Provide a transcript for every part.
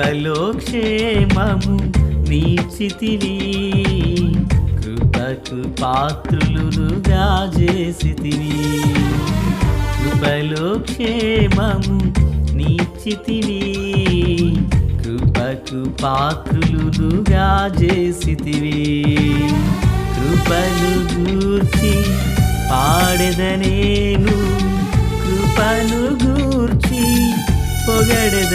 కృపలోక్షేమము నీచితివి కృపకు పాత్రులుగా చేసితివి కృపలోక్షేమము నీచితివి కృపకు పాత్రులుగా చేసితివి కృపలు గూర్చి పాడెదనేను కృపలు గూర్చి పొగడెద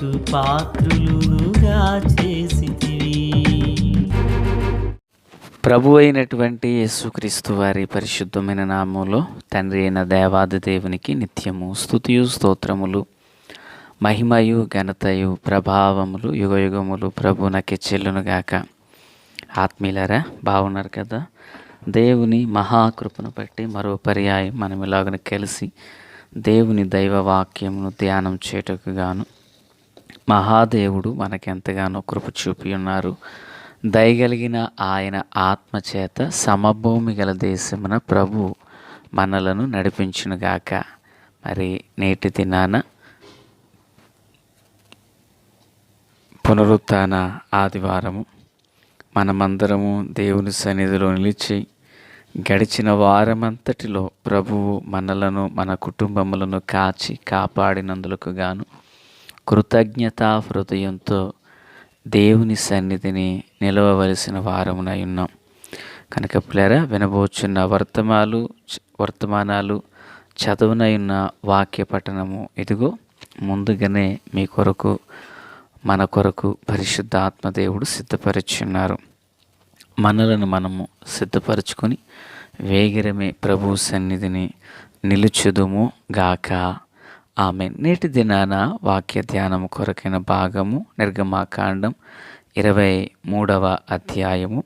కృపకు పాత్రులుగా చేసితివి. ప్రభు అయినటువంటి యేసుక్రీస్తు వారి పరిశుద్ధమైన నామంలో తండ్రి అయిన దేవాది దేవునికి నిత్యము స్థుతియు స్తోత్రములు మహిమయు ఘనతయు ప్రభావములు యుగయుగములు ప్రభునకి చెల్లునుగాక ఆత్మీయులరా బాగున్నారు కదా? దేవుని మహాకృపను బట్టి మరో పర్యాయం మనం ఇలాగన కలిసి దేవుని దైవ వాక్యమును ధ్యానం చేయటకు గాను మహాదేవుడు మనకెంతగానో కృప చూపి ఉన్నారు. దయగలిగిన ఆయన ఆత్మచేత సమభూమి గల దేశమున ప్రభు మనలను నడిపించునుగాక. మరి నేటి దినాన పునరుత్న ఆదివారము మనమందరము దేవుని సన్నిధిలో నిలిచి గడిచిన వారమంతటిలో ప్రభువు మనలను మన కుటుంబములను కాచి కాపాడినందులకు గాను కృతజ్ఞతా హృదయంతో దేవుని సన్నిధిని నిలవవలసిన వారమునై ఉన్నాం. కనుక పిల్లరా వినబోచున్న వర్తమాలు వర్తమానాలు చదువునయున్న వాక్య పఠనము ఇదిగో ముందుగానే మీ కొరకు మన కొరకు పరిశుద్ధ ఆత్మదేవుడు సిద్ధపరిచున్నారు. మనలను మనము సిద్ధపరచుకొని వేగిరమే ప్రభు సన్నిధిని నిలుచుదుము గాక. ఆమె నేటి దినాన వాక్య ధ్యానము కొరకైన భాగము నిర్గమాకాండం ఇరవై మూడవ అధ్యాయము.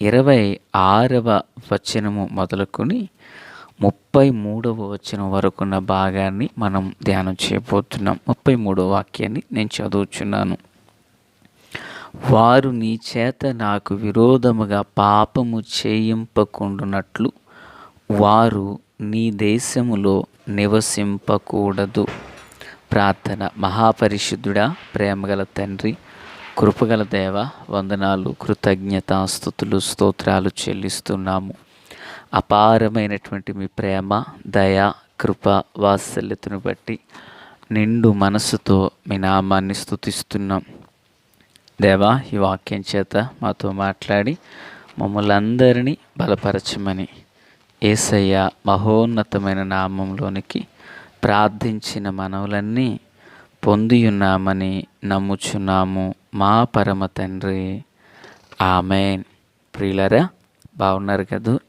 ఇరవై ఆరవ వచనము మొదలుకొని ముప్పై మూడవ వచనం వరకున్న భాగాన్ని మనం ధ్యానం చేయబోతున్నాం. ముప్పై మూడవ వాక్యాన్ని నేను చదువుచున్నాను. వారు నీ చేత నాకు విరోధముగా పాపము చేయింపకుండునట్లు వారు నీ దేశములో నివసింపకూడదు. ప్రార్థన. మహాపరిశుద్ధుడా ప్రేమగల తండ్రి కృపగల దేవ వందనాలు కృతజ్ఞతాస్థుతులు స్తోత్రాలు చెల్లిస్తున్నాము. అపారమైనటువంటి మీ ప్రేమ దయ కృప వాత్సల్యతను బట్టి నిండు మనసుతో మీ నామాన్ని స్తుతిస్తున్నాం. దేవా ఈ వాక్యం చేత మాతో మాట్లాడి మమ్మల్ని అందరినీ బలపరచమని ఏసయ్య మహోన్నతమైన నామంలోనికి ప్రార్థించిన మనవులన్నీ పొందియున్నామని నమ్ముచున్నాము మా పరమ తండ్రి. ఆమెన్. ప్రియులరా బాగున్నారు కదూ?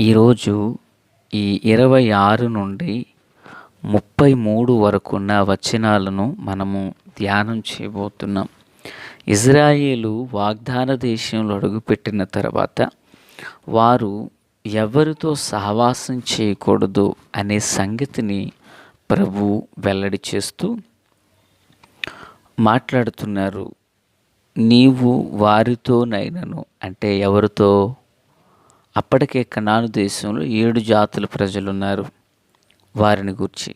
ఈరోజు ఈ ఇరవై ఆరు నుండి ముప్పై మూడు వరకున్న వచనాలను మనము ధ్యానం చేయబోతున్నాం. ఇజ్రాయేలు వాగ్దాన దేశంలో అడుగుపెట్టిన తర్వాత వారు ఎవరితో సహవాసం చేయకూడదు అనే సంగతిని ప్రభు వెల్లడి చేస్తూ మాట్లాడుతున్నారు. నీవు వారితోనైనను అంటే ఎవరితో? అప్పటికే కనాను దేశంలో ఏడు జాతుల ప్రజలు ఉన్నారు వారిని గుర్చి.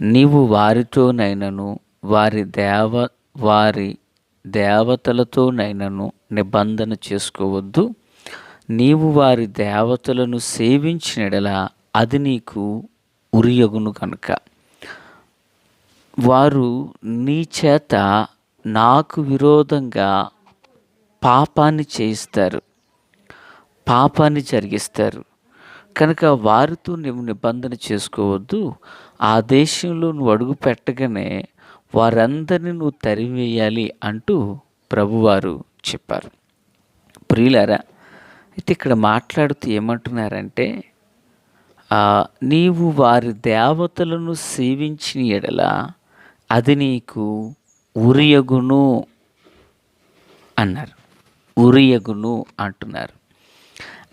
నీవు వారితోనైనను వారి దేవ వారి దేవతలతోనైనను నిబంధన చేసుకోవద్దు. నీవు వారి దేవతలను సేవించినడల అది నీకు ఉరియగును కనుక. వారు నీ చేత నాకు విరోధంగా పాపాన్ని చేయిస్తారు పాపాన్ని జరిగిస్తారు. కనుక వారితో నువ్వు నిబంధన చేసుకోవద్దు ఆ దేశంలో నువ్వు అడుగు పెట్టగానే వారందరిని నువ్వు తరివేయాలి అంటూ ప్రభువారు చెప్పారు. ప్రియులారా అయితే ఇక్కడ మాట్లాడుతూ ఏమంటున్నారంటే నీవు వారి దేవతలను సేవించిన ఎడల అది నీకు ఉరియగును అన్నారు. ఉరియగును అంటున్నారు.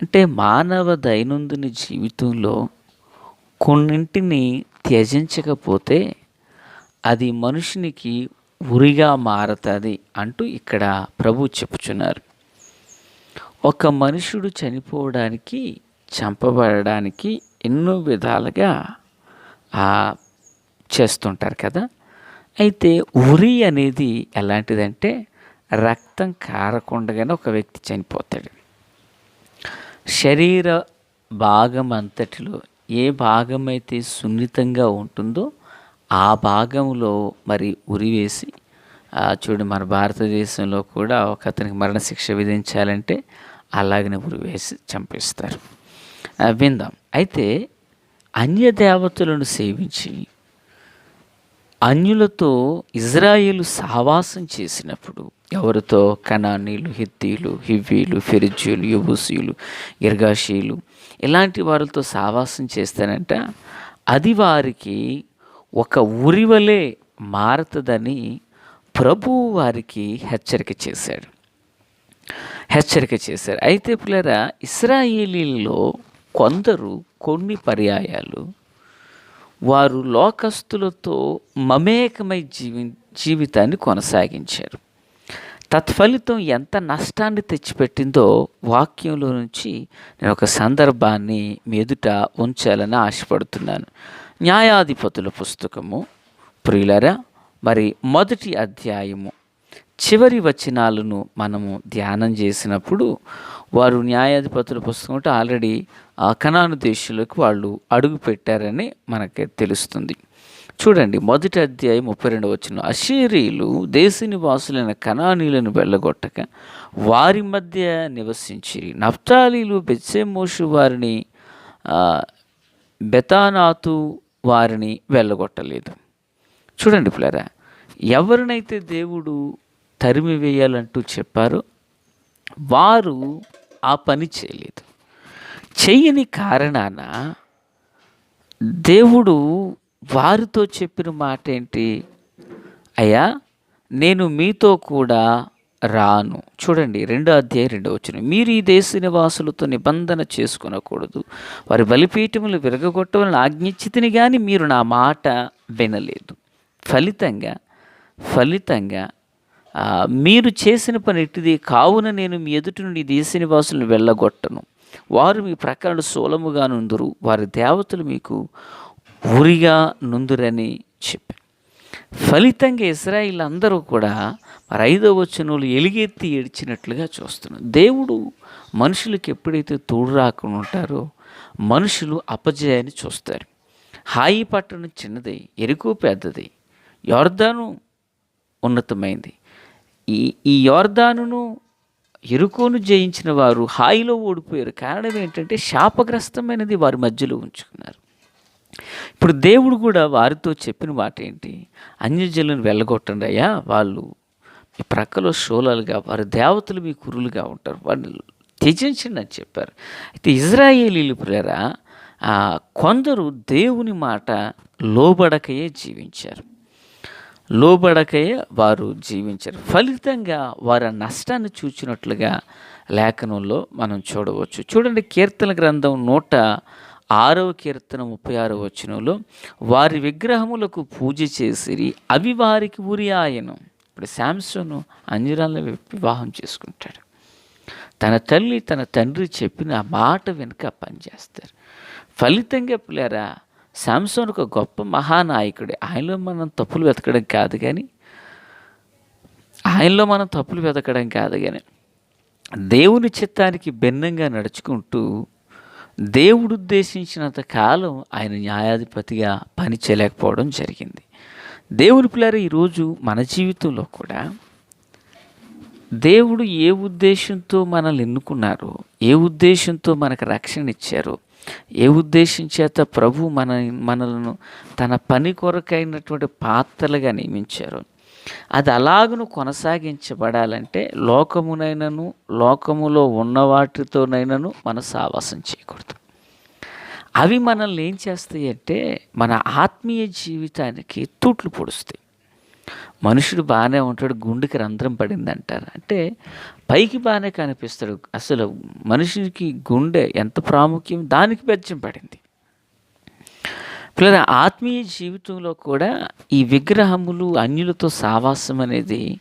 అంటే మానవ దైనందిన జీవితంలో కొన్నింటిని త్యజించకపోతే అది మనుషునికి ఉరిగా మారతుంది అంటూ ఇక్కడ ప్రభు చెప్పుచున్నారు. ఒక మనుషుడు చనిపోవడానికి చంపబడడానికి ఎన్నో విధాలుగా చేస్తుంటారు కదా? అయితే ఉరి అనేది ఎలాంటిదంటే రక్తం కారకుండగానే ఒక వ్యక్తి చనిపోతాడు. శరీర భాగం అంతటిలో ఏ భాగం అయితే సున్నితంగా ఉంటుందో ఆ భాగంలో మరి ఉరివేసి ఆ, చూడు మన భారతదేశంలో కూడా ఒక అతనికి మరణశిక్ష విధించాలంటే అలాగనే ఉరివేసి చంపేస్తారు. ఆ, విందాం. అయితే అన్య దేవతలను సేవించి అన్యులతో ఇజ్రాయిలు సహవాసం చేసినప్పుడు ఎవరితో? కనానీలు హిత్తీలు హివ్వీలు ఫెరిజ్యులు యుబుసీలు ఇర్గాషీలు ఇలాంటి వారితో సహవాసం చేస్తానంట అది వారికి ఒక ఉరివలే మారుతుందని ప్రభువు వారికి హెచ్చరిక చేశాడు. హెచ్చరిక చేశారు. అయితే పిల్లరా ఇస్రాయేలీలో కొందరు కొన్ని పర్యాయాలు. వారు లోకస్తులతో మమేకమై జీవి జీవితాన్ని కొనసాగించారు. తత్ఫలితం ఎంత నష్టాన్ని తెచ్చిపెట్టిందో వాక్యంలో నుంచి నేను ఒక సందర్భాన్ని మెదుట ఉంచాలని ఆశపడుతున్నాను. న్యాయాధిపతుల పుస్తకము ప్రియులరా మరి మొదటి అధ్యాయము చివరి వచనాలను మనము ధ్యానం చేసినప్పుడు వారు న్యాయాధిపతుల పుస్తకం అంటే ఆల్రెడీ ఆ కనాను దేశంలోకి వాళ్ళు అడుగు పెట్టారని మనకి తెలుస్తుంది. చూడండి మొదటి అధ్యాయం ముప్పై రెండు వచ్చిన అషీరీలు దేశ నివాసులైన కణానీలను వెళ్ళగొట్టక వారి మధ్య నివసించి నఫ్తాలీలు బెత్సెమోషు వారిని బెతానాతు వారిని వెళ్ళగొట్టలేదు. చూడండి పిల్లరా ఎవరినైతే దేవుడు తరిమి వేయాలంటూ చెప్పారో. వారు ఆ పని చేయలేదు. చేయని కారణాన దేవుడు వారితో చెప్పిన మాట ఏంటి అయ్యా నేను మీతో కూడా రాను. చూడండి రెండో అధ్యాయం రెండో వచ్చిన మీరు ఈ దేశ నివాసులతో నిబంధన చేసుకునకూడదు. వారి బలిపీఠములు విరగగొట్టవాలని ఆజ్ఞించితిని కానీ మీరు నా మాట వినలేదు. ఫలితంగా ఫలితంగా మీరు చేసిన పని ఎట్టిది? కావున నేను మీ ఎదుటి నుండి దేశ నివాసులను వెళ్ళగొట్టను. వారు మీ ప్రకారం సోలముగా నుందురు. వారి దేవతలు మీకు ఉరిగా నుందురని చెప్పారు ఫలితంగా ఇస్రాయిల్ అందరూ కూడా మరి ఐదో వచనంలో ఎలుగెత్తి ఏడ్చినట్లుగా చూస్తున్నారు. దేవుడు మనుషులకు ఎప్పుడైతే తోడు రాకుండా ఉంటారో మనుషులు అపజయాన్ని చూస్తారు. హాయి పట్టణం చిన్నది ఎరుకు పెద్దది యోర్ధాను ఉన్నతమైంది. ఈ ఈ యోర్దానును ఎరుకోను జయించిన వారు హాయిలో ఓడిపోయారు. కారణం ఏంటంటే శాపగ్రస్తమైనది వారి మధ్యలో ఉంచుకున్నారు. ఇప్పుడు దేవుడు కూడా వారితో చెప్పిన మాట ఏంటి? అన్యజనులను వెళ్ళగొట్టండి అయ్యా. వాళ్ళు మీ ప్రక్కలో షోలాలుగా వారి దేవతలు మీ కురులుగా ఉంటారు. వాళ్ళు త్యజించండి అని చెప్పారు. అయితే ఇజ్రాయేలీలు పిల్లరా కొందరు దేవుని మాట లోబడకయే జీవించారు. లోబడకే వారు జీవించరు. ఫలితంగా వారి నష్టాన్ని చూచినట్లుగా లేఖనంలో మనం చూడవచ్చు. చూడండి కీర్తన గ్రంథం నూట ఆరవ కీర్తన ముప్పై ఆరవ వచనంలో వారి విగ్రహములకు పూజ చేసిరి అవి వారికి ఉరి ఆయను. ఇప్పుడు శాంసోను అంజురాలను వివాహం చేసుకుంటాడు. తన తల్లి తన తండ్రి చెప్పిన మాట వెనుక పనిచేస్తారు. ఫలితంగా పిల్లరా శాంసోన్ ఒక గొప్ప మహానాయకుడే. ఆయనలో మనం తప్పులు వెతకడం కాదు కానీ ఆయనలో మనం తప్పులు వెతకడం కాదు కానీ దేవుని చిత్తానికి భిన్నంగా నడుచుకుంటూ దేవుడు ఉద్దేశించినంత కాలం ఆయన న్యాయాధిపతిగా పని చేయలేకపోవడం జరిగింది. దేవుని పిల్లలు ఈరోజు మన జీవితంలో కూడా దేవుడు ఏ ఉద్దేశంతో మనల్ని ఎన్నుకున్నారో ఏ ఉద్దేశంతో మనకు రక్షణ ఇచ్చారో ఏ ఉద్దేశం చేత ప్రభు మన మనలను తన పని కొరకైనటువంటి పాత్రలుగా నియమించారు అది అలాగను కొనసాగించబడాలంటే లోకమునైనను లోకములో ఉన్న వాటితోనైనను మన సావాసం చేయకూడదు. అవి మనల్ని ఏం చేస్తాయి అంటే మన ఆత్మీయ జీవితానికి తూట్లు పొడుస్తాయి. మనుషుడు బాగానే ఉంటాడు గుండెకి రంధ్రం పడింది అంటారు అంటే పైకి బాగానే కనిపిస్తాడు. అసలు మనిషికి గుండె ఎంత ప్రాముఖ్యం? దానికి బెచ్చం పడింది. పిల్లల ఆత్మీయ జీవితంలో కూడా ఈ విగ్రహములు అన్యులతో సావాసం అనేది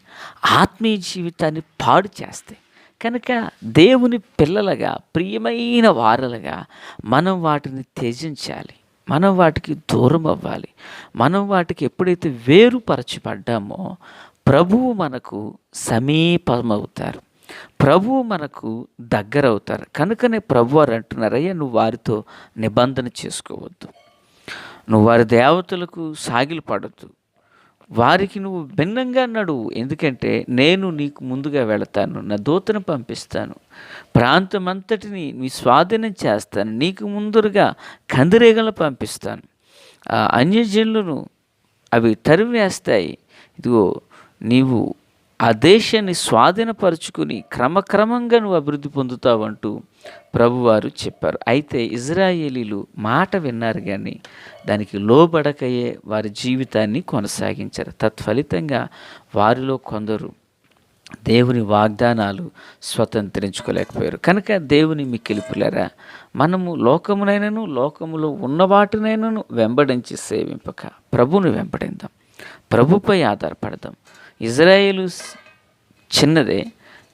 ఆత్మీయ జీవితాన్ని పాడు చేస్తాయి. కనుక దేవుని పిల్లలుగా ప్రియమైన వారలుగా మనం వాటిని త్యజించాలి. మనం వాటికి దూరం అవ్వాలి. మనం వాటికి ఎప్పుడైతే వేరుపరచబడ్డామో ప్రభువు మనకు సమీపమవుతారు. ప్రభువు మనకు దగ్గర అవుతారు కనుకనే ప్రభు వారు అంటున్నారయ్యా నువ్వు వారితో నిబంధన చేసుకోవద్దు. నువ్వు వారి దేవతలకు సాగిలు పడద్దు వారికి నువ్వు భిన్నంగా నడువు. ఎందుకంటే నేను నీకు ముందుగా వెళతాను నా దూతను పంపిస్తాను. ప్రాంతం అంతటిని నీ స్వాధీనం చేస్తాను నీకు ముందుగా కందిరేగలు పంపిస్తాను. ఆ అన్యజనులను అవి తరివేస్తాయి ఇదిగో నీవు ఆ దేశాన్ని స్వాధీనపరుచుకుని క్రమక్రమంగా నువ్వు అభివృద్ధి పొందుతావంటూ ప్రభువారు చెప్పారు. అయితే ఇజ్రాయేలీలు మాట విన్నారు కానీ దానికి లోబడకయే వారి జీవితాన్ని కొనసాగించారు. తత్ఫలితంగా వారిలో కొందరు దేవుని వాగ్దానాలు స్వతంత్రించుకోలేకపోయారు. కనుక దేవుని మిక్కిలిపులరా మనము లోకమునైనను లోకములో ఉన్న వాటినైనను వెంబడించి సేవింపక ప్రభుని వెంబడిందాం. ప్రభుపై ఆధారపడదాం. ఇజ్రాయేలు చిన్నదే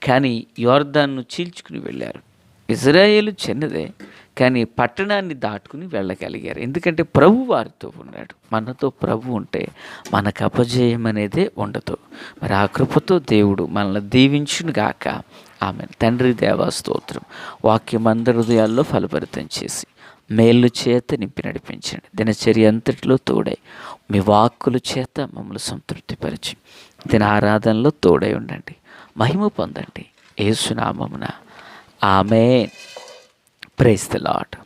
కానీ యోర్దాన్ను చీల్చుకుని వెళ్ళారు. ఇజ్రాయేలు చిన్నదే కానీ పట్టణాన్ని దాటుకుని వెళ్ళగలిగారు. ఎందుకంటే ప్రభు వారితో ఉన్నాడు. మనతో ప్రభు ఉంటే మనకు అపజయం అనేదే ఉండదు. మరి ఆ కృపతో దేవుడు మనల్ని దీవించును గాక. ఆమె తండ్రి దేవా స్తోత్రం. వాక్యం అందరి హృదయాల్లో ఫలభరితం చేసి మేళ్ళు చేత నింపి నడిపించండి. దినచర్య అంతటిలో తోడై మీ వాక్కుల చేత మమ్మల్ని సంతృప్తిపరిచి దిన ఆరాధనలో తోడై ఉండండి. మహిమ పొందండి. ఏసునామమున. ఆమె ప్రైస్ ద లాట్